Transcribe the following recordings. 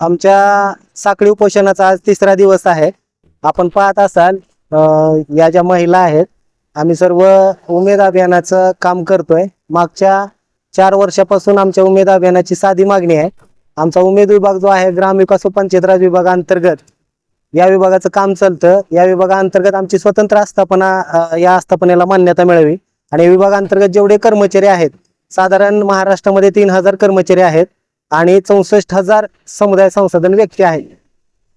आमच्या साखळी उपोषणाचा आज तिसरा दिवस आहे. आपण पाहत असाल या ज्या महिला आहेत आम्ही सर्व उमेद अभियानाचं काम करतोय. मागच्या चार वर्षापासून आमच्या उमेद अभियानाची साधी मागणी आहे. आमचा उमेद विभाग जो आहे ग्रामविकास व पंचायत राज विभागांतर्गत या विभागाचं काम चालतं. या विभागाअंतर्गत आमची स्वतंत्र आस्थापना या आस्थापनेला मान्यता मिळावी. आणि विभागांतर्गत जेवढे कर्मचारी आहेत साधारण महाराष्ट्रामध्ये तीन हजार कर्मचारी आहेत. आणि चौसष्ट हजार समुदाय संसाधन व्यक्ती आहेत.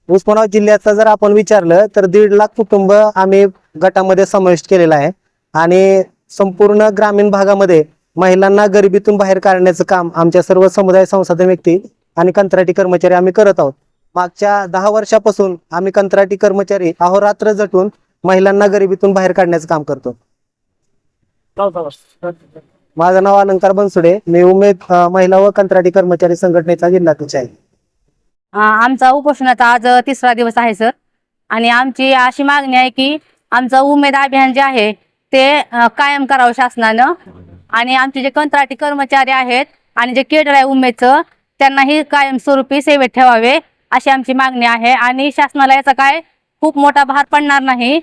उस्मानाबाद जिल्ह्याचा जर आपण विचारलं तर दीड लाख कुटुंब आम्ही गटामध्ये समाविष्ट केलेला आहे. आणि संपूर्ण ग्रामीण भागामध्ये महिलांना गरिबीतून बाहेर काढण्याचं काम आमच्या सर्व समुदाय संसाधन व्यक्ती आणि कंत्राटी कर्मचारी आम्ही करत आहोत. मागच्या दहा वर्षापासून आम्ही कंत्राटी कर्मचारी अहोरात्र झटून महिलांना गरिबीतून बाहेर काढण्याचं काम करतो. माझं नाव अलंकार बनसुडे. मी उमेद महिला व कंत्राटी कर्मचारी संघटनेचा जिल्हाध्यक्ष आहे. आमचा उपोषणाचा आज तिसरा दिवस आहे सर. आणि आमची अशी मागणी आहे की आमचं उमेद अभियान जे आहे ते कायम करावं शासनानं. आणि आमचे जे कंत्राटी कर्मचारी आहेत आणि जे केडर आहे उमेदचं त्यांनाही कायमस्वरूपी सेवेत ठेवावे अशी आमची मागणी आहे. आणि शासनाला याचा काय खूप मोठा भार पडणार नाही.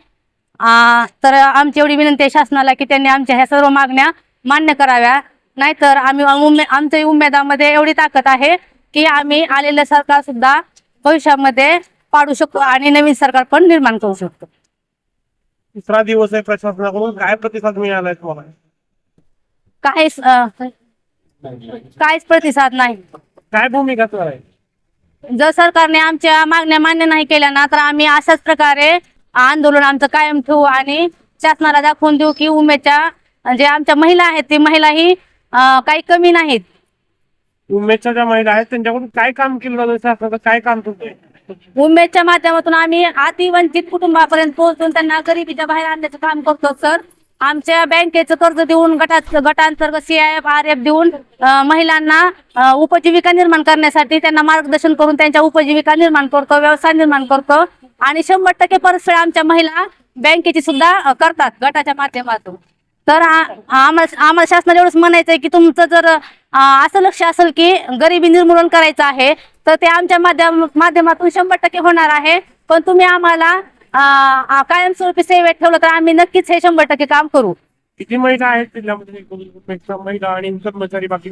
तर आमची एवढी विनंती आहे शासनाला की त्यांनी आमच्या ह्या सर्व मागण्या मान्य कराव्या. नाहीतर आम्ही उमे आमच्या उमेदामध्ये एवढी ताकद आहे की आम्ही आलेलं सरकार सुद्धा भविष्यामध्ये पाडू शकतो आणि नवीन सरकार पण निर्माण करू शकतो. तिसरा दिवस आहे प्रशासनाकडून. काय प्रतिसाद मिळालाय तुम्हाला? काहीच काहीच प्रतिसाद नाही. काय भूमिका जर सरकारने आमच्या मागण्या मान्य नाही केल्या ना तर आम्ही अशाच प्रकारे आंदोलन आमचं कायम ठेवू आणि शासनाला दाखवून देऊ की उमेदच्या जे आमच्या महिला आहेत ती महिलाही अं, काही कमी नाहीत. उमेदच्या ज्या महिला आहेत त्यांच्याकडून काय काम केलं जातं? शासनाचं काय काम तुमचं उमेदच्या माध्यमातून आम्ही अतिवंचित कुटुंबापर्यंत पोहोचून त्यांना गरिबीच्या बाहेर आणण्याचं काम करतो सर. आमच्या बँकेचं कर्ज देऊन गटात गटांतर्गत C I F R F देऊन अं, महिलांना अं, उपजीविका निर्माण करण्यासाठी त्यांना मार्गदर्शन करून त्यांच्या उपजीविका निर्माण करतो व्यवसाय निर्माण करतो आणि शंभर टक्के परतफेड आमच्या महिला बँकेची सुद्धा अं, करतात गटाच्या माध्यमातून. तर आम्हाला आम्हाला शासनाला एवढंच म्हणायचं आहे की तुमचं जर असं लक्ष असेल की गरिबी निर्मूलन करायचं आहे तर ते आमच्या माध्यम माध्यमातून शंभर टक्के होणार आहे. पण तुम्ही आम्हाला कायमस्वरूपी सेवेत ठेवलं तर आम्ही नक्कीच हे शंभर टक्के काम करू. किती महिला आहेत जिल्ह्यामध्ये? महिला आणि कर्मचारी बाकी?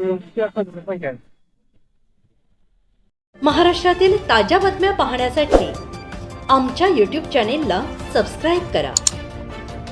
महाराष्ट्रातील ताज्या बातम्या पाहण्यासाठी आमच्या यूट्यूब चॅनेलला सबस्क्राईब करा.